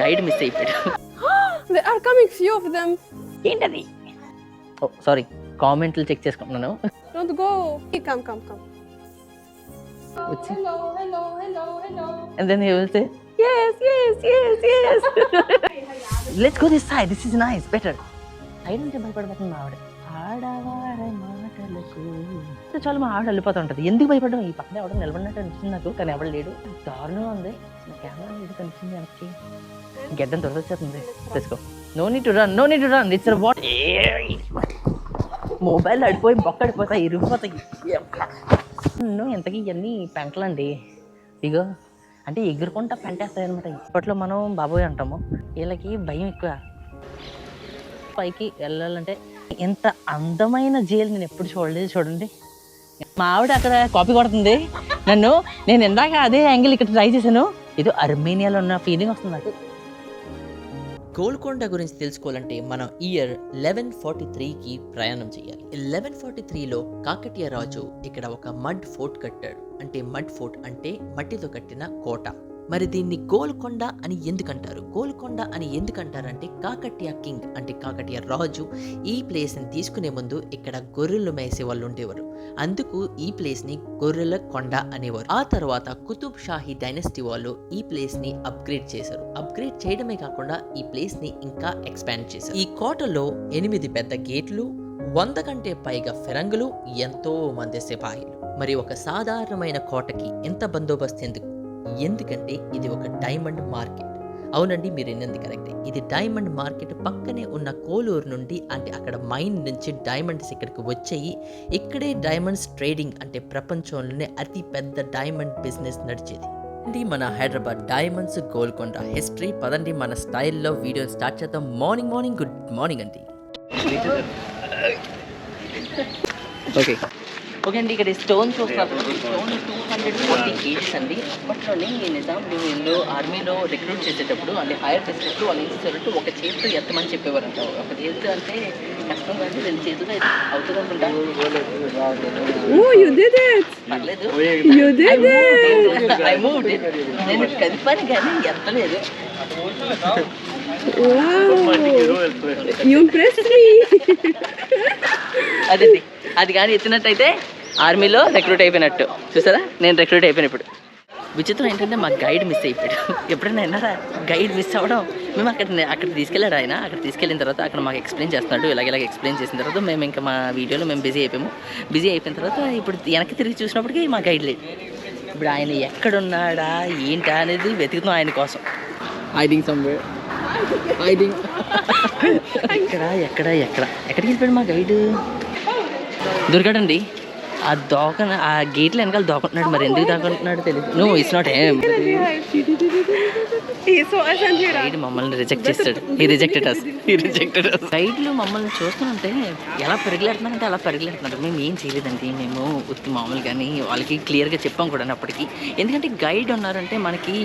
Guide miss అయిపోయాడు ఏంటది? Sorry కామెంట్లు చెక్ చేసుకుంటున్నాను. Don't go come come come and then he will say yes yes yes చాలా మా ఆడ వెళ్ళిపోతూ ఉంటుంది. ఎందుకు భయపడ్డాం ఈ పక్కన ఎవడో నిలబడినట్టు అనిపిస్తుంది నాకు కానీ ఎవడు లేడు. దారుణం ఉంది. కెమెరా వెనక్కి గెడ్డం త్వరగా వచ్చేస్తుంది. తెచ్చుకో no need to run no need to run it's what mobile అడిపోయి బొక్క అడిపోతాయి ఇరిగిపోతాయి నో ఎంతకి ఇవన్నీ పెంటలండి. ఇగో అంటే ఎగురుకుంటా పెంటేస్తాయి అనమాట ఇప్పట్లో మనం బాబోయ్ అంటాము. వీళ్ళకి భయం ఎక్కువ. పైకి వెళ్ళాలంటే ఎంత అందమైన జైలు నేను ఎప్పుడు చూడలేదు చూడండి. మా ఆవిడ అక్కడ కాపీ కొడుతుంది. నన్ను నేను ఇందాక అదే యాంగిల్ ఇక్కడ ట్రై చేశాను. ఇది అర్మేనియాలో ఉన్న ఫీలింగ్ వస్తుంది నాకు. గోల్కొండ గురించి తెలుసుకోవాలంటే మనం ఇయర్ లెవెన్ ఫార్టీ త్రీకి ప్రయాణం చేయాలి. లెవెన్ ఫార్టీ త్రీలో కాకతీయ రాజు ఇక్కడ ఒక మడ్ ఫోర్ట్ కట్టాడు. అంటే మడ్ ఫోర్ట్ అంటే మట్టితో కట్టిన కోట. మరి దీన్ని గోల్కొండ అని ఎందుకంటారు? గోల్కొండ అని ఎందుకంటారంటే కాకతీయ కింగ్ అంటే కాకతీయ రాజు ఈ ప్లేస్ని తీసుకునే ముందు ఇక్కడ గొర్రెలు మేసే వాళ్ళు ఉండేవారు. అందుకు ఈ ప్లేస్ని గొర్రెల కొండ అనేవారు. ఆ తర్వాత కుతుబ్ షాహీ డైనస్టీ వాళ్ళు ఈ ప్లేస్ని అప్గ్రేడ్ చేశారు. అప్గ్రేడ్ చేయడమే కాకుండా ఈ ప్లేస్ని ఇంకా ఎక్స్పాండ్ చేశారు. ఈ కోటలో ఎనిమిది పెద్ద గేట్లు వంద కంటే పైగా ఫిరంగులు ఎంతో మంది సిపాయిలు. మరి ఒక సాధారణమైన కోటకి ఎంత బందోబస్తు ఎందుకు? ఎందుకంటే ఇది ఒక డైమండ్ మార్కెట్. అవునండి మీరు విన్నది కరెక్టే. ఇది డైమండ్ మార్కెట్ పక్కనే ఉన్న కోలూరు నుండి అంటే అక్కడ మైన్ నుంచి డైమండ్స్ ఇక్కడికి వచ్చాయి. ఇక్కడే డైమండ్స్ ట్రేడింగ్ అంటే ప్రపంచంలోనే అతి పెద్ద డైమండ్ బిజినెస్ నడిచేది. అండి మన హైదరాబాద్ డైమండ్స్ గోల్కొండ హిస్టరీ. పదండి మన స్టైల్లో వీడియో స్టార్ట్ చేద్దాం. మార్నింగ్ మార్నింగ్ గుడ్ మార్నింగ్ అండి. ఓకే. ఓకే అండి ఇక్కడ stone two hundred forty KGs అండి. అప్పట్లోనే ఈ నిజాం డివిజన్లో ఆర్మీలో రిక్రూట్ చేసేటప్పుడు అంటే హైర్ చేసేటప్పుడు వాళ్ళు ఏం చేసేటట్టు ఒక చేతితో ఎత్తమని చెప్పేవారంట ఒక చేతితో అంటే కష్టం కానీ రెండు చేతులు అయితే అవుతుంది అనుకుంటా. Oh. పర్లేదు. నేను కదిపాను కానీ ఎత్తలేదు. అదండి. అది కానీ ఎత్తినట్టయితే ఆర్మీలో రిక్రూట్ అయిపోయినట్టు. చూసారా? నేను రిక్రూట్ అయిపోయిన ఇప్పుడు. విచిత్రం ఏంటంటే మా గైడ్ మిస్ అయిపోయాడు. ఎప్పుడైనా విన్నారా? గైడ్ మిస్ అవ్వడం. మేము అక్కడ అక్కడ తీసుకెళ్ళాడు ఆయన. అక్కడ తీసుకెళ్ళిన తర్వాత అక్కడ మాకు ఎక్స్ప్లెయిన్ చేస్తున్నాడు. ఇలాగ ఇలాగ ఎక్స్ప్లెయిన్ చేసిన తర్వాత మేము ఇంకా మా వీడియోలో మేము బిజీ అయిపోయాము. బిజీ అయిపోయిన తర్వాత ఇప్పుడు వెనక్కి తిరిగి చూసినప్పటికీ మా గైడ్ లేదు. ఇప్పుడు ఆయన ఎక్కడున్నాడా? ఏంటా అనేది వెతుకుతాం ఆయన కోసం. హైడింగ్ సమ్వేర్ హైడింగ్ ఎక్కడ ఎక్కడ ఎక్కడ? ఎక్కడికి వెళ్ళిపోయాడు మా గైడ్ దొరికాడండి ఆ దోక ఆ గేట్ల వెనకాల దోకుంటున్నాడు మరి. ఎందుకు దాకుంటున్నాడు తెలియదు నువ్వు ఇట్స్ నాట్ ఏం మమ్మల్ని రిజెక్ట్ చేస్తాడు. ఈ రిజెక్టెడ్ అస్ ఈ రిజెక్టెడ్ అస్ మమ్మల్ని చూస్తుంటే ఎలా పరిగెడుతున్నారంటే అలా పరిగెడుతున్నారు మేము ఏం చేయలేదండి. మేము ఉత్తి మామూలు కానీ వాళ్ళకి క్లియర్గా చెప్పాం కూడా అప్పటికి ఎందుకంటే గైడ్ ఉన్నారంటే మనకి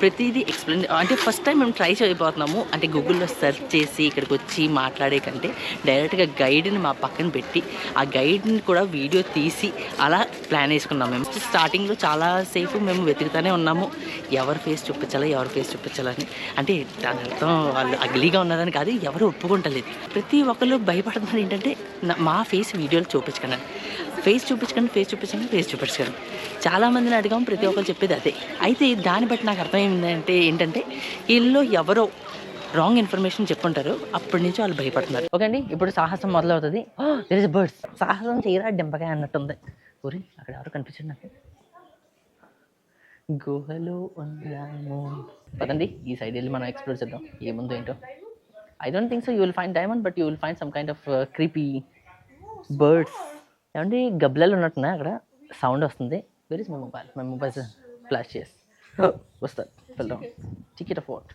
ప్రతిదీ ఎక్స్ప్లెయిన్ అంటే ఫస్ట్ టైం మేము ట్రై చేయబోతున్నాము. అంటే గూగుల్లో సెర్చ్ చేసి ఇక్కడికి వచ్చి మాట్లాడే కంటే డైరెక్ట్గా గైడ్ని మా పక్కన పెట్టి ఆ గైడ్ని కూడా వీడియో తీసి అలా ప్లాన్ వేసుకున్నాం మేము. స్టార్టింగ్లో చాలా సేఫ్ మేము వెతుకుతానే ఉన్నాము. ఎవరి ఫేస్ చూపించాలా ఎవరి ఫేస్ చూపించాలని అంటే దాని అర్థం వాళ్ళు అగ్లీగా ఉన్నదని కాదు ఎవరు ఒప్పుకుంటలేదు. ప్రతి ఒక్కరు భయపడుతున్నారు ఏంటంటే నా- మా ఫేస్ వీడియోలు చూపించకండి. ఫేస్ చూపించకండి ఫేస్ చూపించండి ఫేస్ చూపించకండి. చాలా మందిని ప్రతి ఒక్కరు చెప్పేది అదే. అయితే దాన్ని బట్టి నాకు అర్థం ఏంటంటే వీళ్ళు ఎవరో రాంగ్ ఇన్ఫర్మేషన్ చెప్పుంటారు. అప్పటి నుంచి వాళ్ళు భయపడుతున్నారు. ఓకే అండి ఇప్పుడు సాహసం మొదలవుతుంది. దర్ ఇస్ బర్డ్స్ సాహసం చేయరా డెంపకాయ అన్నట్టుంది. ఊరి అక్కడ ఎవరు కనిపించండి నాకు. గుహలో ఉన్నాము పదండి ఈ సైడ్ వెళ్ళి మనం ఎక్స్ప్లోర్ చేద్దాం. ఏముందో ఏంటో. I don't think so you will find diamond but you will find some kind of creepy birds ఏమంటే గబ్బలాలు ఉన్నట్టున్నాయి అక్కడ? సౌండ్ వస్తుంది. Where is my mobile my mobile flash చేసి వస్తుంది వెళ్దాం. టికెట్ ఆఫ్ వాట్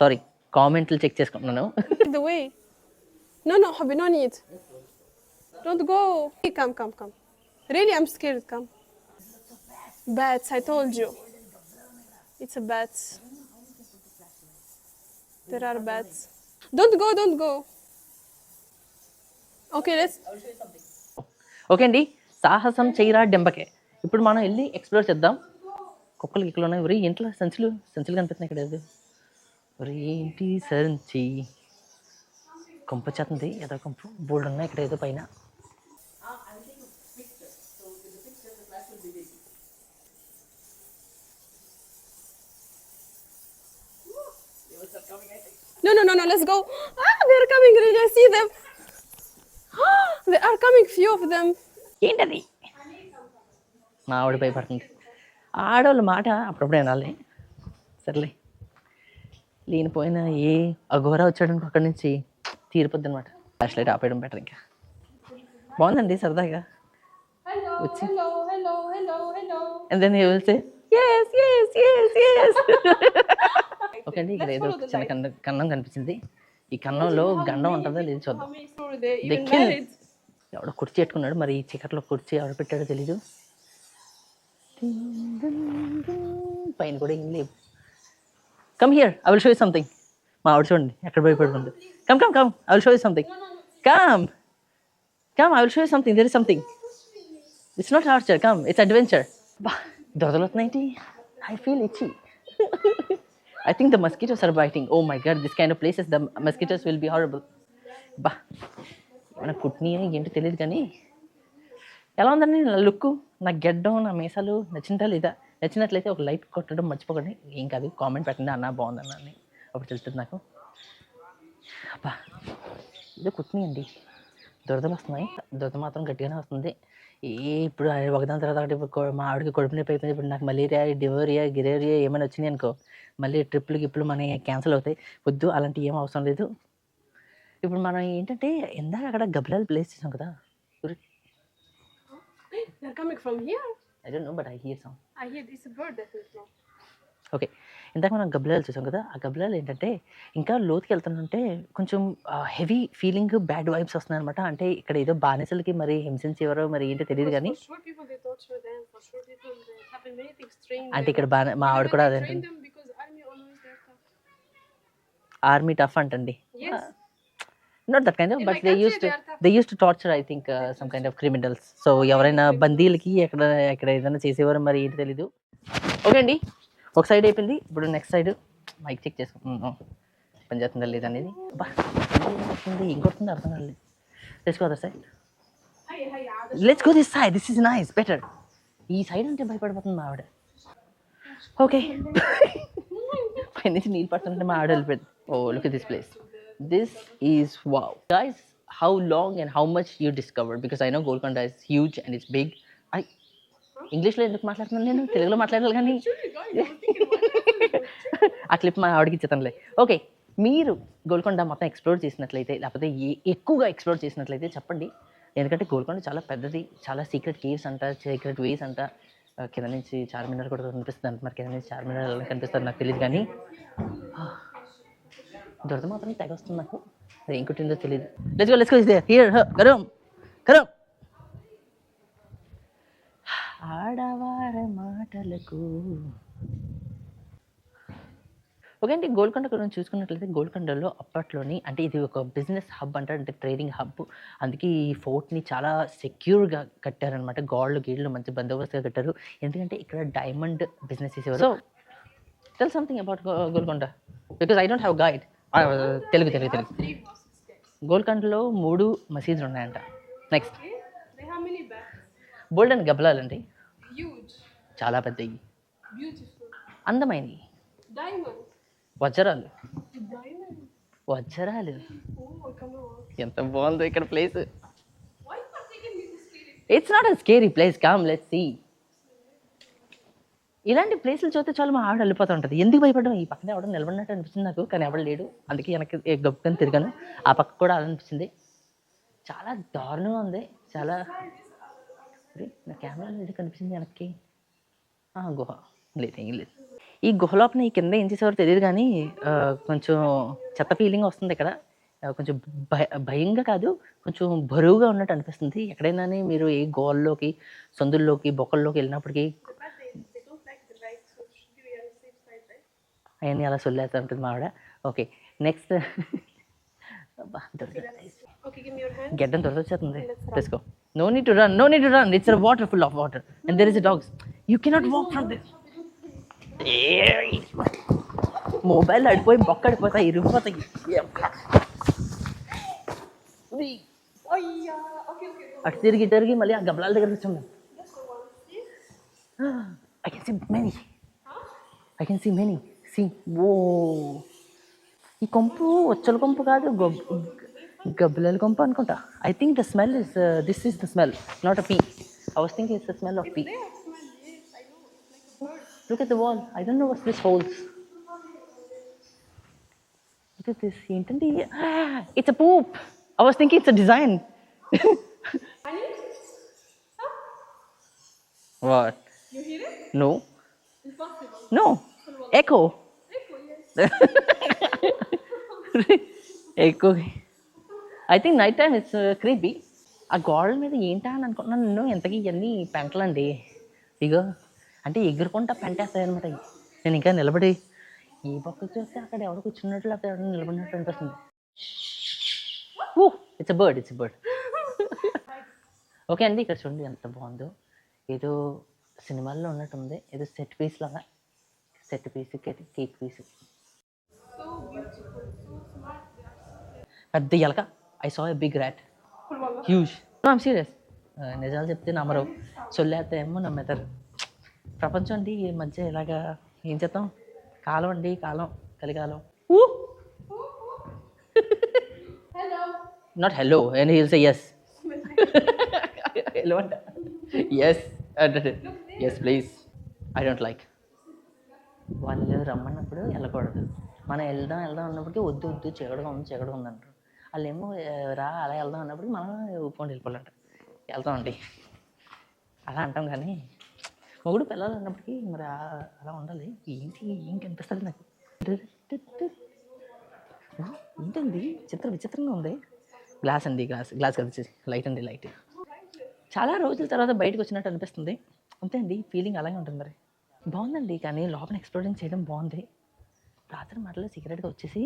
సారీ కామెంట్లు చెక్ చేసుకుంటున్నాను The way. No, no, Habi, no need. Don't go. Hey, Come, come, come. Really, I'm scared. Come. Bats, I told you. It's a bats. There are bats. Don't go, don't go. Okay, let's. Okay అండి సాహసం చేయరా డెంబకే ఇప్పుడు మనం వెళ్ళి explore చేద్దాం కుక్కలు గిక్కలు ఉన్నాయి ఒరే ఇంట్లో సంచులు సంచులు కనిపిస్తున్నాయి ఇక్కడ ఏదో ఏంటి సంచి కొంప చేస్తుంది ఏదో కొంప బోల్డ్ ఉన్నాయి ఇక్కడ ఏదో పైన No, no, no, no, let's go. Ah, they're coming, really, I see them. they are coming, few of them. ఏంటది మా ఆవిడ భయపడుతుంది ఆడవాళ్ళ మాట అప్పుడప్పుడు వినాలి సర్లే లేనిపోయిన ఏ అఘోర వచ్చాడనుకో అక్కడి నుంచి తీరిపోద్ది అనమాట ఫ్లాష్ లైట్ ఆపేయడం బెటర్ ఇంకా. బాగుందండి సరదాగా. Hello. And then he will say yes yes yes yes. Okay అండి ఇక్కడ ఏదో చిన్న కన్నం కన్నం కనిపించింది. ఈ కన్నంలో గండం ఉంటుందో లేదు చూద్దాం. married? ఎవడో కుర్చీ పెట్టుకున్నాడు మరి ఈ చీకట్లో కుర్చీ ఎవడ పెట్టాడో తెలీదు. పైన కూడా ఏం లేవు. Come here I will show you something మా ఆవిడ చూడండి ఎక్కడ భయపడుతుంది come come come I will show you something come come I will show you something there is something it's not హార్చర్ come it's adventure బా దొరదలుతున్నాయి ఐ ఫీల్ ఇచ్చి I think the mosquitoes are biting oh my god this kind of places the mosquitoes will be horrible బా ఏమైనా కుట్టినాయో ఏంటో తెలియదు కానీ. ఎలా ఉందండి నా లుక్ నా గెడ్డం నా మీసాలు నచ్చిందా లేదా? నచ్చినట్లయితే ఒక లైక్ కొట్టడం మర్చిపోకండి. ఏం కాదు కామెంట్ పెట్టండి. అన్న బాగుందన్న అని అప్పుడు తెలుస్తుంది నాకు. అబ్బా ఇదో కుట్టినాయండి దురదలు వస్తున్నాయి. దురద మాత్రం గట్టిగానే వస్తుంది. ఏ ఇప్పుడు ఒకదాని తర్వాత ఒకటి ఇప్పుడు మా ఆవిడకి కడుపు నొప్పి అయిపోయింది ఇప్పుడు నాకు మలేరియా డివోరియా గిరేరియా ఏమైనా వచ్చినాయి అనుకో మళ్ళీ ట్రిప్లు గిప్పులు మన క్యాన్సిల్ అవుతాయి. వద్దు అలాంటివి ఏం అవసరం లేదు. ఇప్పుడు మనం ఏంటంటే ఇందాక అక్కడ గబ్లాల్ ప్లేస్ చేసాం కదా. I don't know but I hear sound I hear this bird that okay ఇంతక మనం గబ్బలాలు చూసాం కదా ఆ గబ్బలాలు ఏంటంటే ఇంకా లోతుకి వెళ్తుంటే కొంచెం హెవీ ఫీలింగ్ బ్యాడ్ వైబ్స్ వస్తున్నాయి అనమాట అంటే ఇక్కడ ఏదో బానిసలకి మరి హింసించి ఎవరో మరి ఏంటో తెలియదు కానీ అంటే ఇక్కడ మా ఆవిడ కూడా అదే ఆర్మీ టఫ్ అంటండి. Not that kind of but they use to. They use to torture I think some kind of criminals so ఎవరైనా బందీలకి ఎక్కడ ఎక్కడ ఏదైనా చేసేవారు మరి ఏంటి తెలీదు. ఓకే అండి ఒక సైడ్ అయిపోయింది. ఇప్పుడు నెక్స్ట్ సైడ్. మైక్ చెక్ చేసుకుంటున్నాం పని చేస్తుందా లేదా అనేది. ఇంకొస్తుంది అర్థం కాలేదు go other side. Let's go this side this is nice better ఈ సైడ్ అంటే భయపడిపోతుంది మా ఆవిడ. ఓకే పై నుంచి నీళ్ళు పడుతుంటే మా ఆవిడ వెళ్ళిపోయింది. ఓ look this place this is wow guys how long and how much you discovered because I know Golconda is huge and it's big I ఇంగ్లీష్లో ఎందుకు మాట్లాడుతున్నాను నేను? తెలుగులో మాట్లాడాలి కానీ. ఆ క్లిప్ మా ఆవిడకి ఇచ్చేతనులే ఓకే మీరు గోల్కొండ మొత్తం ఎక్స్ప్లోర్ చేసినట్లయితే లేకపోతే ఎక్కువగా ఎక్స్ప్లోర్ చేసినట్లయితే చెప్పండి. ఎందుకంటే గోల్కొండ చాలా పెద్దది చాలా సీక్రెట్ కేవ్స్ అంట సీక్రెట్ వేస్ అంట. కింద నుంచి చార్మినార్ కూడా కనిపిస్తుంది అంట మరి కింద నుంచి చార్మినార్ కనిపిస్తుంది నాకు తెలియదు కానీ. దొరద మాత్రం తెగ వస్తుంది నాకు. అది ఏం కుట్టిందో తెలియదు let's go let's go here కరం కరం ఆడవార మాటలకు. ఓకే అండి గోల్కొండ గురించి చూసుకున్నట్లయితే గోల్కొండలో అప్పట్లోని అంటే ఇది ఒక బిజినెస్ హబ్ అంటారు అంటే ట్రేడింగ్ హబ్ అందుకే ఈ ఫోర్ట్ని చాలా సెక్యూర్గా కట్టారనమాట గాళ్ళు గీళ్ళు మంచి బందోబస్తుగా కట్టారు. ఎందుకంటే ఇక్కడ డైమండ్ బిజినెస్ చేసేవారు so tell something about Golconda because I don't have guide Telugu Telugu Telugu. గోల్కండలో మూడు మసీదులు ఉన్నాయంట. నెక్స్ట్ బోల్డెన్ గబ్బలాలు అండి చాలా పెద్దవి అందమైనవి వజ్రాలు. వజ్రాలు. ఎంత బాగుందో ఇక్కడ place. It's not a scary place calm let see ఇలాంటి ప్లేసులు చూస్తే చాలా మా ఆవిడ వెళ్ళిపోతూ ఉంటుంది ఎందుకు భయపడడం? ఈ పక్కనే ఎవడో నిలబడినట్టు అనిపించింది నాకు కానీ ఎవడు లేడు. అందుకే వెనక్కి గబ్బుకొని గొప్పని తిరిగాను. ఆ పక్క కూడా అలా అనిపించింది చాలా దారుణంగా ఉంది. చాలా నా కెమెరాలో లేదు కనిపించింది వెనక్కి? గుహ. లేదు ఏం లేదు. ఈ గుహ లోపల ఈ కింద ఏం చేసేవారు తెలియదు కానీ కొంచెం చెత్త ఫీలింగ్ వస్తుంది ఇక్కడ. కొంచెం భయ భయంగా కాదు కొంచెం బరువుగా ఉన్నట్టు అనిపిస్తుంది. ఎక్కడైనా మీరు ఏ గోల్లోకి సందుల్లోకి బొక్కల్లోకి వెళ్ళినప్పటికీ But they, they don't like the light, so it should be on the safe side, right? అవన్నీ అలా సొల్లేస్తూ ఉంటుంది మా ఆవిడ okay next Okay, give me your hand. గడ్డం త్వరగా వచ్చేస్తుంది తీసుకో no need to run no need to run it's water full of water and there is dogs you cannot walk from this mobile అడిపోయి బొక్క అడిపోతాయి ఇరిగిపోతాయి అటు తిరిగి తిరిగి మళ్ళీ ఆ గబ్బలాల దగ్గర కూర్చుంది I can see many I can see many see ఓ ఈ కొంపు వచ్చల కొంపు కాదు గొబ్ గబ్బలాల కొంపు అనుకుంటా I think the smell is this is the smell not a pee I was think it's the smell of pee Look at the wall. I don't know what's this holes. Look at this. ఏంటండి It's a poop. I was thinking it's a design. what? You hear it? No. Impossible. No. Echo. ఎక్కువ I think night time it's creepy ఆ గోడల మీద ఏంటా అని అనుకున్నాను నేను. ఎంతకీ ఇవన్నీ పెంటలండి. ఇగో అంటే ఎగురుకుంటా పెంటేస్తాయి అనమాట నేను ఇంకా నిలబడి ఈ పక్క చూస్తే అక్కడ ఎవరు కూర్చున్నట్లు అక్కడ ఎవరు నిలబడినట్టు అనిపిస్తుంది. ఓ it's bird it's bird okay అండి ఇక్కడ చూడండి ఎంత బాగుందో. ఏదో సినిమాల్లో ఉన్నట్టుంది. ఏదో సెట్ పీస్ లాగా. సెట్ పీస్ కేక్ పీస్ పెద్ద ఎలక. I saw a big rat huge I'm serious నిజాలు చెప్తే నమ్మరు. చొల్లేస్తే ఏమో నమ్మేతారు. ప్రపంచం అండి ఈ మధ్య ఇలాగా ఏం చేద్దాం? కాలం అండి కాలం. కలికాలం. Hello. Not hello and he'll say yes hello అంట. ఎస్ అంటే yes please I don't like వాళ్ళు రమ్మన్నప్పుడు వెళ్ళకూడదు. మనం వెళ్దాం వెళ్దాం అన్నప్పటికీ వద్దు వద్దు చెగడగా ఉంది చెగడగా ఉంది వాళ్ళేమో రా అలా వెళ్దాం అన్నప్పుడు మనం ఊపుకొని వెళ్ళిపోవాలంట. వెళ్తామండి అలా అంటాం కానీ మొగుడు పిల్లలు అన్నప్పటికీ మరి అలా ఉండాలి. ఏంటి ఏం కనిపిస్తుంది నాకు? ఏంటండి? చిత్ర విచిత్రంగా ఉంది. గ్లాస్ అండి గ్లాస్ గ్లాస్ కలిసి లైట్ అండి లైట్. చాలా రోజుల తర్వాత బయటకు వచ్చినట్టు అనిపిస్తుంది. అంతే అండి ఫీలింగ్ అలాగే ఉంటుంది మరి. బాగుందండి కానీ లోపల ఎక్స్ప్లోరింగ్ చేయడం బాగుంది. రాత్రి మాటలో సీక్రెట్గా వచ్చేసి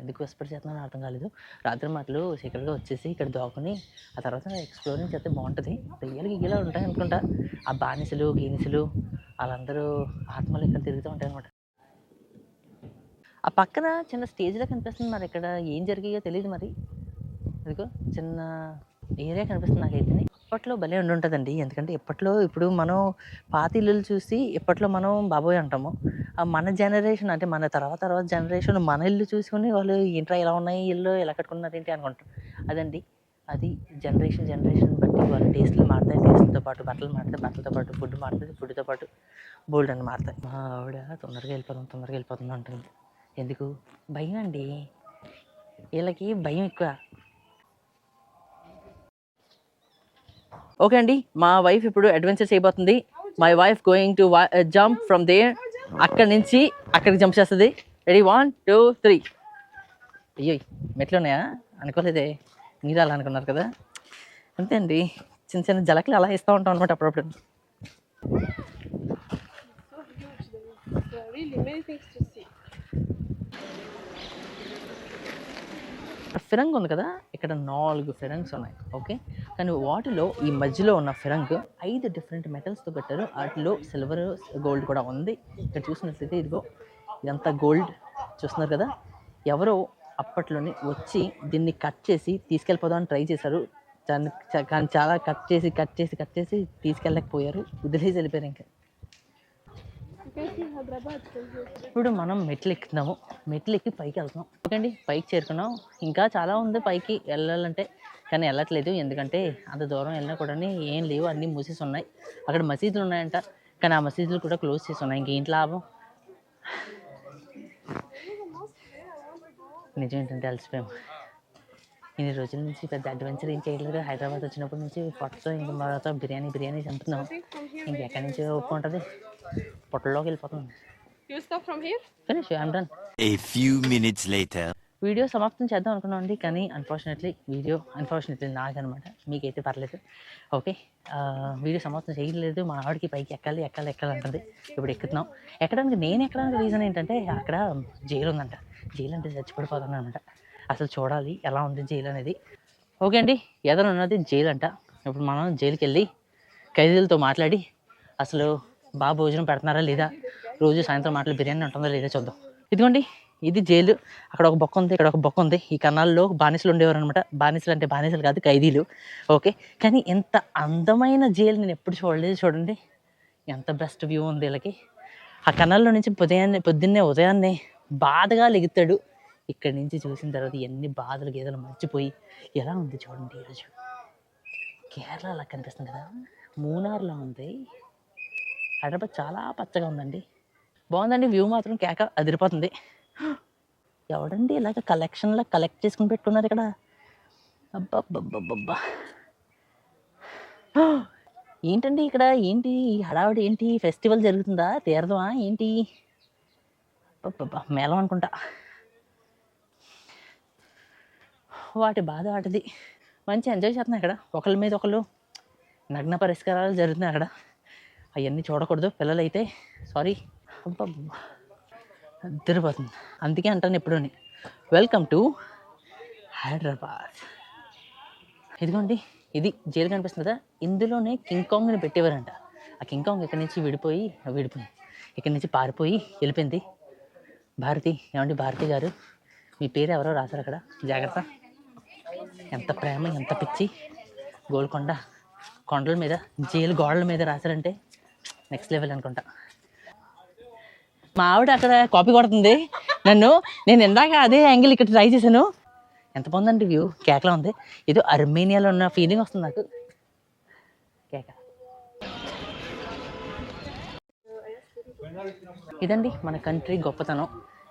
ఎందుకు విస్పర్ చేస్తున్నానో అర్థం కాలేదు. రాత్రి మాటలు సీక్రెట్గా వచ్చేసి ఇక్కడ దోకుని ఆ తర్వాత ఎక్స్ప్లోరింగ్ చేస్తే బాగుంటుంది. రొయ్యలు గియ్యలు ఉంటాయి అనుకుంటా. ఆ బానిసలు గీనిసలు వాళ్ళందరూ ఆత్మలు ఇక్కడ తిరుగుతూ ఉంటాయి అనమాట ఆ పక్కన చిన్న స్టేజ్లో కనిపిస్తుంది మరి. ఇక్కడ ఏం జరిగాయో తెలియదు మరి. అదిగో చిన్న ఏరియా కనిపిస్తుంది నాకైతే. ఇప్పట్లో భలే ఉండి ఉంటుందండి ఎందుకంటే ఇప్పట్లో ఇప్పుడు మనం పాత ఇల్లులు చూసి ఇప్పట్లో మనం బాబోయ్ అంటాము. మన జనరేషన్ అంటే మన తర్వాత తర్వాత జనరేషన్ మన ఇల్లు చూసుకుని వాళ్ళు ఏంట్రా ఇలా ఉన్నాయి ఇల్లు ఎలా కట్టుకున్నారు ఏంటి అనుకుంటారు అదండి. అది జనరేషన్ జనరేషన్ బట్టి వాళ్ళ టేస్ట్లు మారుతాయి. టేస్ట్లతో పాటు బట్టలు మారుతాయి. బట్టలతో పాటు ఫుడ్ మారుతుంది ఫుడ్తో పాటు బోల్డ్ అని మారుతాయి. మా ఆవిడ తొందరగా వెళ్ళిపోతాం తొందరగా వెళ్ళిపోతుంది అంటుంది. ఎందుకు? భయం అండి వీళ్ళకి భయం ఎక్కువ. ఓకే అండి మా వైఫ్ ఇప్పుడు అడ్వెంచర్ చేయబోతుంది my wife going to jump from there అక్కడి నుంచి అక్కడికి జంప్ చేస్తుంది. రెడీ వన్ టూ త్రీ అయ్యో మెట్లు ఉన్నాయా? అనుకోలేదే. మీరు అలా అనుకున్నారు కదా? అంతే అండి. చిన్న చిన్న జలకలు అలా ఇస్తూ ఉంటాం అనమాట అప్పుడప్పుడు. Really many things to see. ఫిరంగ్ ఉంది కదా ఇక్కడ నాలుగు ఫిరంగ్స్ ఉన్నాయి. ఓకే? కానీ వాటిలో ఈ మధ్యలో ఉన్న ఫిరంగ్ ఐదు డిఫరెంట్ మెటల్స్తో కట్టారు. వాటిలో సిల్వర్ గోల్డ్ కూడా ఉంది. ఇక్కడ చూసినట్లయితే ఇదిగో ఇదంతా గోల్డ్ చూస్తున్నారు కదా. ఎవరో అప్పట్లోనే వచ్చి దీన్ని కట్ చేసి తీసుకెళ్ళిపోదామని ట్రై చేశారు. దాన్ని చ- కానీ చాలా కట్ చేసి కట్ చేసి కట్ చేసి తీసుకెళ్ళకపోయారు వదిలేసి వెళ్ళిపోయారు ఇంకా. ఇప్పుడు మనం మెట్లు ఎక్కుతున్నాము. మెట్లు ఎక్కి పైకి వెళ్తున్నాం. ఎందుకండి? పైకి చేరుకున్నాం. ఇంకా చాలా ఉంది పైకి వెళ్ళాలంటే కానీ వెళ్ళట్లేదు. ఎందుకంటే అంత దూరం వెళ్ళినా కూడా ఏం లేవు. అన్నీ మూసేసి ఉన్నాయి. అక్కడ మసీదులు ఉన్నాయంట. కానీ ఆ మసీదులు కూడా క్లోజ్ చేసి ఉన్నాయి. ఇంకేంటి లాభం? నిజం ఏంటంటే అలసిపోయాము. ఇన్ని రోజుల నుంచి పెద్ద అడ్వెంచర్ ఏం చేయలేదు హైదరాబాద్ వచ్చినప్పటి నుంచి పొట్టతో ఇంక మరొక బిర్యానీ బిర్యానీ చంపుతున్నాం. ఇంకెక్కడి నుంచి ఒప్పు ఉంటుంది పొట్టలోకి వెళ్ళిపోతుంది You stop from here? Finish I'm done A few minutes later. Video సమాప్తం చేద్దాం అనుకున్నాం అండి కానీ అన్ఫార్చునేట్లీ వీడియో అన్ఫార్చునేట్లీ నాకనమాట. మీకైతే పర్లేదు. ఓకే వీడియో సమాప్తం చేయలేదు మా ఆవిడకి పైకి ఎక్కాలి ఎక్కాలి ఎక్కాలి అంటుంది. ఇప్పుడు ఎక్కుతున్నాం. ఎక్కడానికి నేను ఎక్కడానికి రీజన్ ఏంటంటే అక్కడ జైలు ఉందంట. జైలు అంటే చచ్చిపడిపోతాను అనమాట అసలు చూడాలి ఎలా ఉంది జైలు అనేది. ఓకే అండి ఎదురు ఉన్నది జైలు అంట. ఇప్పుడు మనం జైలుకి వెళ్ళి ఖైదీలతో మాట్లాడి అసలు బాగా భోజనం పెడుతున్నారా లేదా? రోజు సాయంత్రం మాటలు బిర్యానీ ఉంటుందో లేదో చూద్దాం. ఇదిగోండి ఇది జైలు. అక్కడ ఒక బొక్క ఉంది ఇక్కడ ఒక బొక్క ఉంది. ఈ కన్నాల్లో బానిసలు ఉండేవారు అనమాట బానిసలు అంటే బానిసలు కాదు ఖైదీలు. ఓకే కానీ ఎంత అందమైన జైలు నేను ఎప్పుడు చూడలేదు చూడండి. ఎంత బెస్ట్ వ్యూ ఉంది వీళ్ళకి. ఆ కన్నాల్లో నుంచి ఉదయాన్నే పొద్దున్నే ఉదయాన్నే బాధగా లెగుతాడు. ఇక్కడి నుంచి చూసిన తర్వాత ఎన్ని బాధలు గీదలు మర్చిపోయి ఎలా ఉంది చూడండి ఈరోజు కేరళ అలా కనిపిస్తుంది కదా మూనార్లో ఉంది. హైదరాబాద్ చాలా పచ్చగా ఉందండి. బాగుందండి వ్యూ మాత్రం కేక అదిరిపోతుంది. ఎవడండి ఇలాగ కలెక్షన్లా కలెక్ట్ చేసుకుని పెట్టుకున్నారు ఇక్కడ? అబ్బబ్బబ్బబ్బబ్బా. ఏంటండి ఇక్కడ? ఏంటి? హడావిడి ఏంటి? ఫెస్టివల్ జరుగుతుందా? తీరదమా? ఏంటి? అబ్బబ్బబ్బా మేళం అనుకుంటా. వాటి బాధ వాటిది. మంచి ఎంజాయ్ చేస్తున్నాయి అక్కడ ఒకళ్ళ మీద ఒకళ్ళు నగ్న పరిష్కారాలు జరుగుతున్నాయి అక్కడ. అవన్నీ చూడకూడదు. పిల్లలైతే సారీ. అద్దరిపోతుంది అందుకే అంటాను ఎప్పుడు వెల్కమ్ టు హైదరాబాద్. ఇదిగోండి ఇది జైలు కనిపిస్తుంది కదా. ఇందులోనే కింగ్ కాంగ్ని పెట్టేవారంట. ఆ కింగ్ కాంగ్ ఇక్కడి నుంచి విడిపోయి విడిపోయింది. ఇక్కడి నుంచి పారిపోయి వెళ్ళిపోయింది. భారతి ఏమండి భారతి గారు? మీ పేరు ఎవరో రాశారు అక్కడ? జాగ్రత్త. ఎంత ప్రేమ ఎంత పిచ్చి. గోల్కొండ కొండల మీద జైలు గోడల మీద రాశారంటే నెక్స్ట్ లెవెల్ అనుకుంటా. మా ఆవిడ అక్కడ కాపీ కొడుతుంది. నన్ను నేను ఇందాక అదే యాంగిల్ ఇక్కడ ట్రై చేశాను. ఎంత బాగుందండి వ్యూ కేకలా ఉంది. ఏదో అర్మేనియాలో ఉన్న ఫీలింగ్ వస్తుంది నాకు. కేక. ఇదండి మన కంట్రీ గొప్పతనం.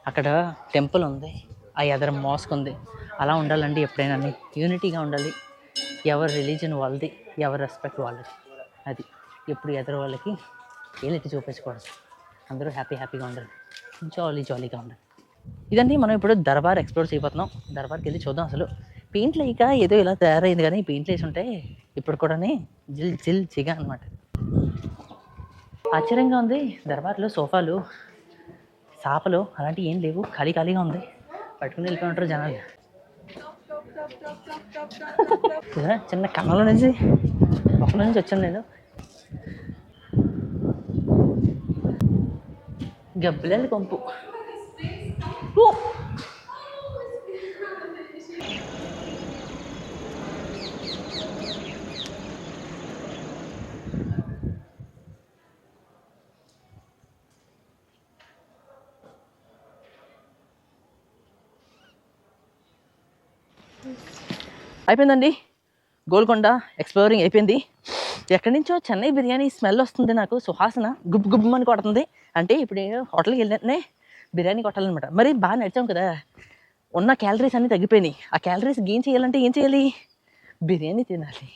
అక్కడ టెంపుల్ ఉంది. ఆ ఎదర మాస్క్ ఉంది. అలా ఉండాలండి ఎప్పుడైనా. యూనిటీగా ఉండాలి. ఎవరి రిలీజన్ వాళ్ళది ఎవరి రెస్పెక్ట్ వాళ్ళది. అది ఎప్పుడు ఎదరు వాళ్ళకి ఏలెట్టి చూపించకూడదు అందరూ హ్యాపీ హ్యాపీగా ఉండరు జాలీ జాలీగా ఉండరు ఇదండి మనం ఇప్పుడు దర్బార్ ఎక్స్ప్లోర్ చేయబోతున్నాం. దర్బార్కి వెళ్ళి చూద్దాం అసలు. పెయింట్లు లేక ఏదో ఇలా తయారైంది కానీ పెయింట్లు వేసి ఉంటే ఇప్పుడు కూడా జిల్ జిల్ చిగా అనమాట ఆశ్చర్యంగా ఉంది. దర్బార్లో సోఫాలు సాపలు అలాంటివి ఏం లేవు. ఖాళీ ఖాళీగా ఉంది. పట్టుకుని వెళ్ళిపోయి ఉంటారు జనాలు. చిన్న కన్నుల నుంచి మొక్కల నుంచి వచ్చాను నేను. గబ్బిలాలి పంపు అయిపోయిందండి. గోల్కొండ ఎక్స్ప్లోరింగ్ అయిపోయింది. ఎక్కడి నుంచో చెన్నై బిర్యానీ స్మెల్ వస్తుంది నాకు. సుహాసన గుబ్ అని కొడుతుంది. అంటే ఇప్పుడు హోటల్కి వెళ్ళినే బిర్యానీ కొట్టాలన్నమాట. మరి బాగా నడిచాం కదా. ఉన్న క్యాలరీస్ అన్నీ తగ్గిపోయినాయి. ఆ క్యాలరీస్ గెయిన్ చేయాలంటే ఏం చేయాలి? బిర్యానీ తినాలి.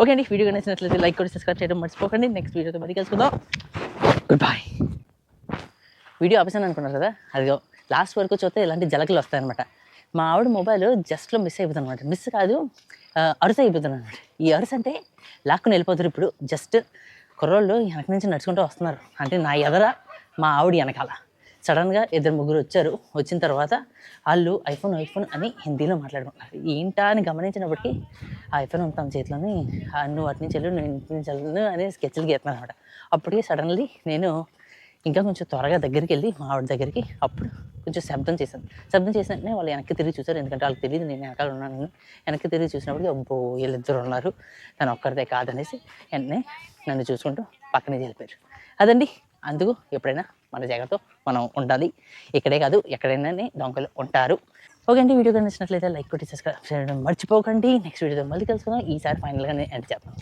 ఓకే అండి వీడియో నచ్చినట్లయితే లైక్ కూడా సబ్స్క్రైబ్ చేయడం మర్చిపోకండి. నెక్స్ట్ వీడియోతో మళ్ళీ కలుసుకుందాం. గుడ్ బాయ్ వీడియో ఆపేసాను అనుకున్నారు కదా? అదిగో లాస్ట్ వరకు చూస్తే ఇలాంటి జలకలు వస్తాయన్నమాట. మా ఆవిడ మొబైల్ జస్ట్లో మిస్ అయిపోతుంది అనమాట మిస్ కాదు అరుస అయిపోతుంది అనమాట ఈ అరుస అంటే లాక్కుని వెళ్ళిపోతారు ఇప్పుడు. జస్ట్ కుర్రోళ్ళు వెనక నుంచి నడుచుకుంటూ వస్తున్నారు. అంటే నా ఎదర మా ఆవిడ వెనకాల. సడన్గా ఇద్దరు ముగ్గురు వచ్చారు. వచ్చిన తర్వాత వాళ్ళు ఐఫోన్ ఐఫోన్ అని హిందీలో మాట్లాడుకుంటున్నారు. ఏంటా అని గమనించినప్పటికీ ఆ ఐఫోన్ ఉంటాం చేతిలోని నువ్వు అటు నుంచి వెళ్ళు నేను ఇంటి నుంచి వెళ్ళను అని స్కెచ్లు గీస్తున్నాను అనమాట అప్పటికే సడన్లీ నేను ఇంకా కొంచెం త్వరగా దగ్గరికి వెళ్ళి మా ఆవిడ దగ్గరికి అప్పుడు కొంచెం శబ్దం చేశాను. శబ్దం చేసిన వాళ్ళు వెనక్కి తిరిగి చూసారు ఎందుకంటే వాళ్ళకి తెలియదు నేను వెనకాల ఉన్నాను వెనక్కి తిరిగి చూసినప్పుడు అబ్బో వీళ్ళిద్దరు ఉన్నారు. తను ఒక్కరిదే కాదనేసి వెంటనే నన్ను చూసుకుంటూ పక్కనే వెళ్ళిపోయారు అదండి. అందుకు ఎప్పుడైనా మన జాగ్రత్త మనం ఉండాలి. ఇక్కడే కాదు ఎక్కడైనా దొంగలు ఉంటారు. ఓకే అండి. వీడియో కానీ నచ్చినట్లయితే లైక్ కొట్టి సబ్స్క్రైబ్ చేయడం మర్చిపోకండి. నెక్స్ట్ వీడియోతో మళ్ళీ కలుసుకుందాం. ఈసారి ఫైనల్గా నేను ఎండ్ చేద్దాం.